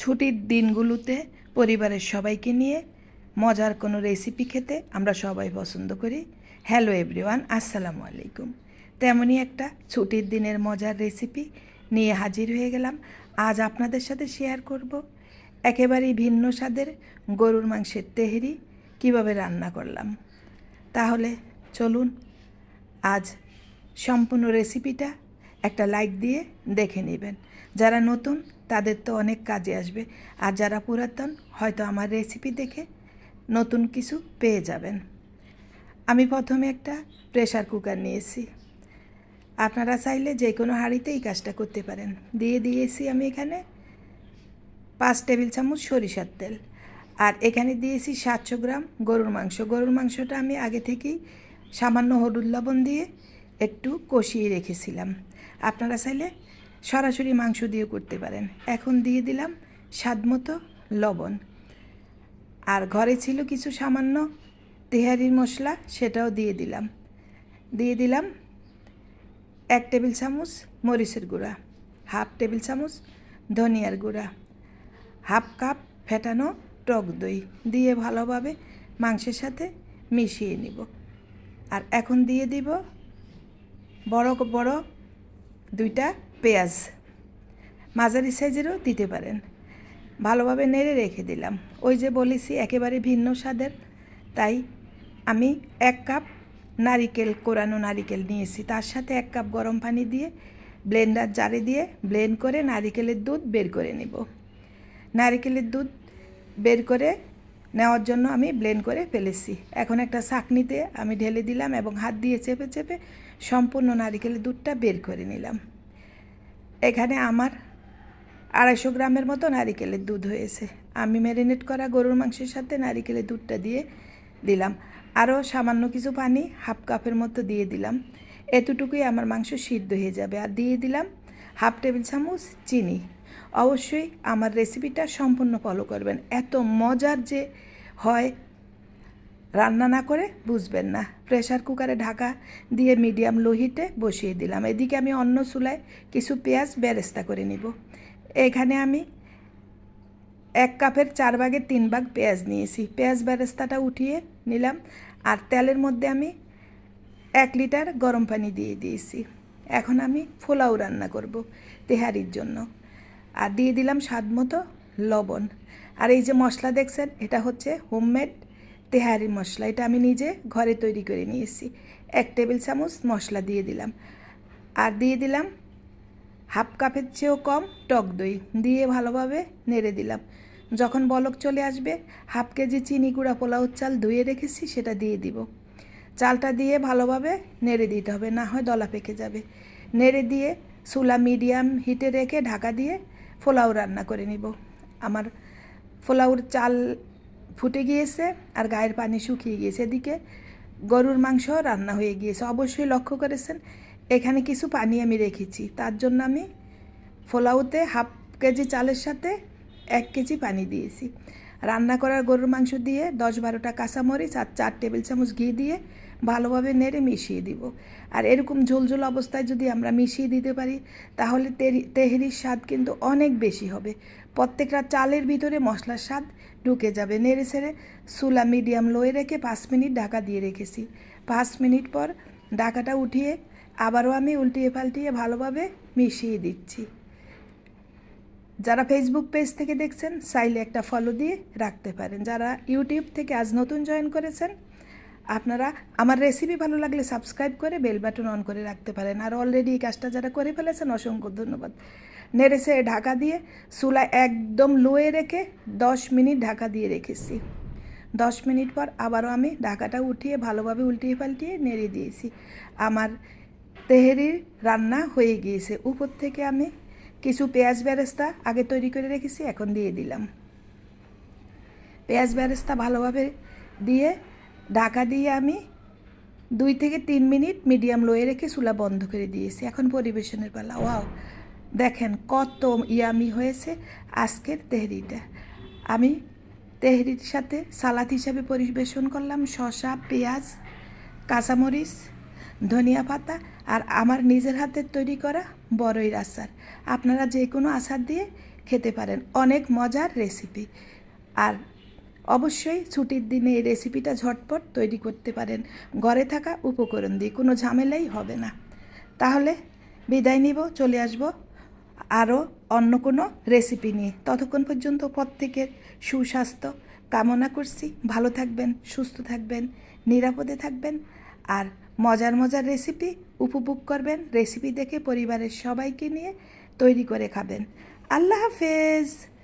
ছুটির দিনগুলোতে পরিবারের সবাইকে নিয়ে মজার কোনো রেসিপি খেতে আমরা সবাই পছন্দ করি। হ্যালো এভরিওয়ান আসসালামু আলাইকুম। তেমনই একটা ছুটির দিনের মজার রেসিপি নিয়ে হাজির হয়ে গেলাম। আজ আপনাদের সাথে শেয়ার করব। একেবারেই ভিন্ন স্বাদের গরুর মাংসের তেহেরি কীভাবে রান্না করলাম। তাহলে চলুন, আজ সম্পূর্ণ রেসিপিটা একটা লাইক দিয়ে দেখে নেবেন। যারা নতুন তাদের তো অনেক কাজে আসবে। আর যারা পুরাতন, হয়তো আমার রেসিপি দেখে নতুন কিছু পেয়ে যাবেন। আমি প্রথমে একটা প্রেশার কুকার নিয়েছি। আপনারা চাইলে যে কোনো হাঁড়িতেই কাজটা করতে পারেন। দিয়ে দিয়েছি আমি এখানে পাঁচ টেবিল চামচ সরিষার তেল। আর এখানে দিয়েছি সাতশো গ্রাম গরুর মাংস। গরুর মাংসটা আমি আগে থেকেই সামান্য হলুদ লবণ দিয়ে একটু কষিয়ে রেখেছিলাম। আপনারা চাইলে সরাসরি মাংস দিয়ে করতে পারেন। এখন দিয়ে দিলাম স্বাদ মতো লবণ। আর ঘরে ছিল কিছু সামান্য তেহারির মশলা, সেটাও দিয়ে দিলাম। দিয়ে দিলাম এক টেবিল চামচ মরিচের গুঁড়া, হাফ টেবিল চামচ ধনিয়ার গুঁড়া, হাফ কাপ ফেটানো টক দই দিয়ে ভালোভাবে মাংসের সাথে মিশিয়ে নিব। আর এখন দিয়ে দিব বড় বড় দুইটা পেঁয়াজ। মাঝারি সাইজেরও দিতে পারেন। ভালোভাবে নেড়ে রেখে দিলাম। ওই যে বলেছি, একেবারে ভিন্ন স্বাদের। তাই আমি এক কাপ নারিকেল, কোরানো নারিকেল নিয়েছি। তার সাথে এক কাপ গরম পানি দিয়ে ব্লেন্ডার জারে দিয়ে ব্লেন্ড করে নারিকেলের দুধ বের করে নেব। নারিকেলের দুধ বের করে নেওয়ার জন্য আমি ব্লেন্ড করে ফেলেছি। এখন একটা ছাঁকনিতে আমি ঢেলে দিলাম এবং হাত দিয়ে চেপে চেপে সম্পূর্ণ নারিকেলের দুধটা বের করে নিলাম। এখানে আমার আড়াইশো গ্রামের মতো নারিকেলের দুধ হয়েছে। আমি ম্যারিনেট করা গরুর মাংসের সাথে নারিকেলের দুধটা দিয়ে দিলাম। আরও সামান্য কিছু পানি হাফ কাপের মতো দিয়ে দিলাম। এতটুকুই আমার মাংস সিদ্ধ হয়ে যাবে। আর দিয়ে দিলাম হাফ টেবিল চামচ চিনি। অবশ্যই আমার রেসিপিটা সম্পূর্ণ ফলো করবেন। এত মজার যে হয় রান্না না করে বুঝবেন না। প্রেশার কুকারে ঢাকা দিয়ে মিডিয়াম লো হিটে বসিয়ে দিলাম। এদিকে আমি অন্য চুলায় কিছু পেঁয়াজ বেরেস্তা করে নিব। এখানে আমি এক কাপের চার ভাগের তিন ভাগ পেঁয়াজ নিয়েছি। পেঁয়াজ বেরেস্তাটা উঠিয়ে নিলাম আর তেলের মধ্যে আমি এক লিটার গরম পানি দিয়ে দিয়েছি। এখন আমি ফোলাও রান্না করব তেহারির জন্য। আর দিয়ে দিলাম স্বাদ মতো লবণ। আর এই যে মশলা দেখছেন, এটা হচ্ছে হোমমেড তেহারি মশলা, এটা আমি নিজে ঘরে তৈরি করে নিয়েছি। এক টেবিল চামচ মশলা দিয়ে দিলাম। আর দিয়ে দিলাম হাফ কাপের চেয়েও কম টক দই। দিয়ে ভালোভাবে নেড়ে দিলাম। যখন বলক চলে আসবে, হাফ কেজি চিনি গুঁড়া পোলাও চাল ধুয়ে রেখেছি, সেটা দিয়ে দিব। চালটা দিয়ে ভালোভাবে নেড়ে দিতে হবে, না হয় দলা পেকে যাবে। নেড়ে দিয়ে চুলা মিডিয়াম হিটে রেখে ঢাকা দিয়ে পোলাও রান্না করে নিব। আমার পোলাওর চাল ফুটে গিয়েছে আর গায়ের পানি শুকিয়ে গিয়েছে। এদিকে গরুর মাংস রান্না হয়ে গিয়েছে। অবশ্যই লক্ষ্য করেছেন, এখানে কিছু পানি আমি রেখেছি। তার জন্য আমি ফোলাউতে হাফ কেজি চালের সাথে এক কেজি পানি দিয়েছি। রান্না করার গরুর মাংস দিয়ে দশ বারোটা কাঁচামরিচ আর চার টেবিল চামচ ঘি দিয়ে ভালোভাবে নেড়ে মিশিয়ে দিব। আর এরকম ঝোলঝোল অবস্থায় যদি আমরা মিশিয়ে দিতে পারি, তাহলে তেহেরির স্বাদ কিন্তু অনেক বেশি হবে। প্রত্যেকটা চালের ভিতরে মশলার স্বাদ ঢুকে যাবে। নেড়ে ছেড়ে সুলা মিডিয়াম লোয়ে রেখে পাঁচ মিনিট ঢাকা দিয়ে রেখেছি। পাঁচ মিনিট পর ঢাকাটা উঠিয়ে আবারও আমি উল্টিয়ে পাল্টিয়ে ভালোভাবে মিশিয়ে দিচ্ছি। যারা ফেসবুক পেজ থেকে দেখছেন, চাইলে একটা ফলো দিয়ে রাখতে পারেন। যারা ইউটিউব থেকে আজ নতুন জয়েন করেছেন আপনারা আমার রেসিপি ভালো লাগলে সাবস্ক্রাইব করে বেল বাটন অন করে রাখতে পারেন। আর অলরেডি এই কাজটা যারা করে ফেলেছেন, অসংখ্য ধন্যবাদ। নেড়েছে ঢাকা দিয়ে চুলা একদম লোয়ে রেখে দশ মিনিট ঢাকা দিয়ে রেখেছি। দশ মিনিট পর আবারও আমি ঢাকাটা উঠিয়ে ভালোভাবে উল্টিয়ে পাল্টিয়ে নেড়ে দিয়েছি। আমার তেহেরির রান্না হয়ে গিয়েছে। উপর থেকে আমি কিছু পেঁয়াজ বেরেস্তা আগে তৈরি করে রেখেছি, এখন দিয়ে দিলাম। পেঁয়াজ বেরেস্তা ভালোভাবে দিয়ে ঢাকা দিয়ে আমি দুই থেকে তিন মিনিট মিডিয়াম লোয়ে রেখে চুলা বন্ধ করে দিয়েছি। এখন পরিবেশনের পালা। ওয়াও, দেখেন কত ইয়ামি হয়েছে আজকের তেহরিটা। আমি তেহরির সাথে সালাদ হিসাবে পরিবেশন করলাম, শসা, পেঁয়াজ, কাঁচামরিচ, ধনিয়া পাতা আর আমার নিজের হাতের তৈরি করা বড়ইর আচার। আপনারা যে কোনো আচার দিয়ে খেতে পারেন। অনেক মজার রেসিপি। আর অবশ্যই ছুটির দিনে এই রেসিপিটা ঝটপট তৈরি করতে পারেন। ঘরে থাকা উপকরণ দিয়ে কোনো ঝামেলাই হবে না। তাহলে বিদায় নিব, চলে আসব আরও অন্য কোনো রেসিপি নিয়ে। ততক্ষণ পর্যন্ত প্রত্যেকের সুস্বাস্থ্য কামনা করছি। ভালো থাকবেন, সুস্থ থাকবেন, নিরাপদে থাকবেন আর মজার মজার রেসিপি উপভোগ করবেন। রেসিপি দেখে পরিবারের সবাইকে নিয়ে তৈরি করে খাবেন। আল্লাহ হাফেজ!